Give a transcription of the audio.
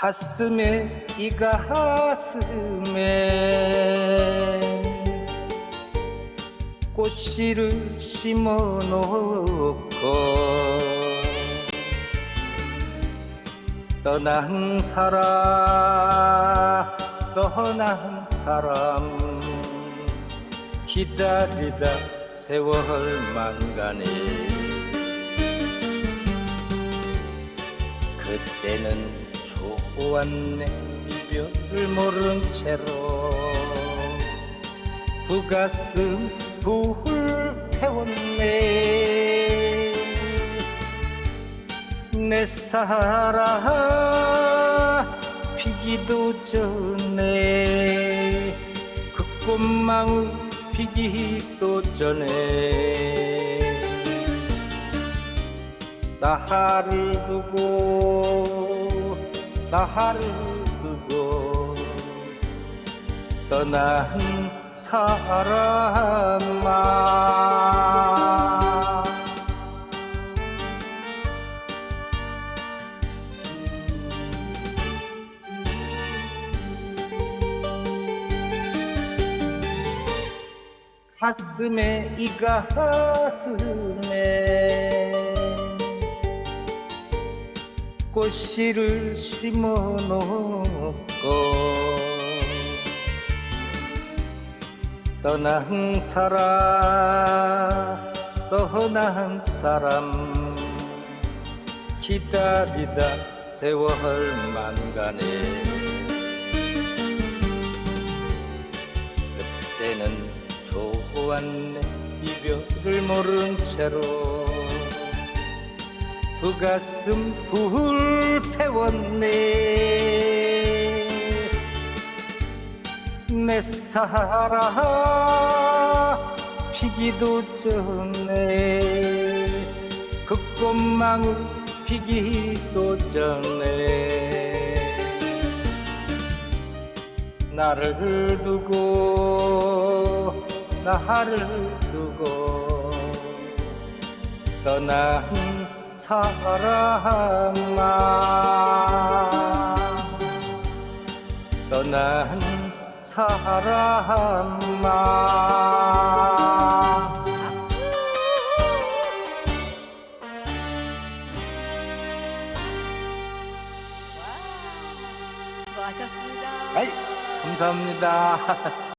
가슴에 이 가슴에 꽃씨를 심어 놓고 떠난 사람 떠난 사람 기다리다 세월만 가네. 그때는 좋았네 이별을 모른 채로. 두 가슴 불태웠네. 내 사랑 피기도 전에 그 꽃망울 피기도 전에. 나를 두고 나를 두고 떠난 사람아. 가슴에 이 가슴 꽃씨를 심어 놓고 떠난 사람 떠난 사람 기다리다 세월만 가네 그때는 좋았네 이별을 모른 채로 두 가슴 불태웠네. 내 사랑 피기도 전에 그 꽃망울 피기도 전에 나를 두고 나를 두고 떠난 사람아. 떠난 사람아. 수고하셨습니다. 아이 감사합니다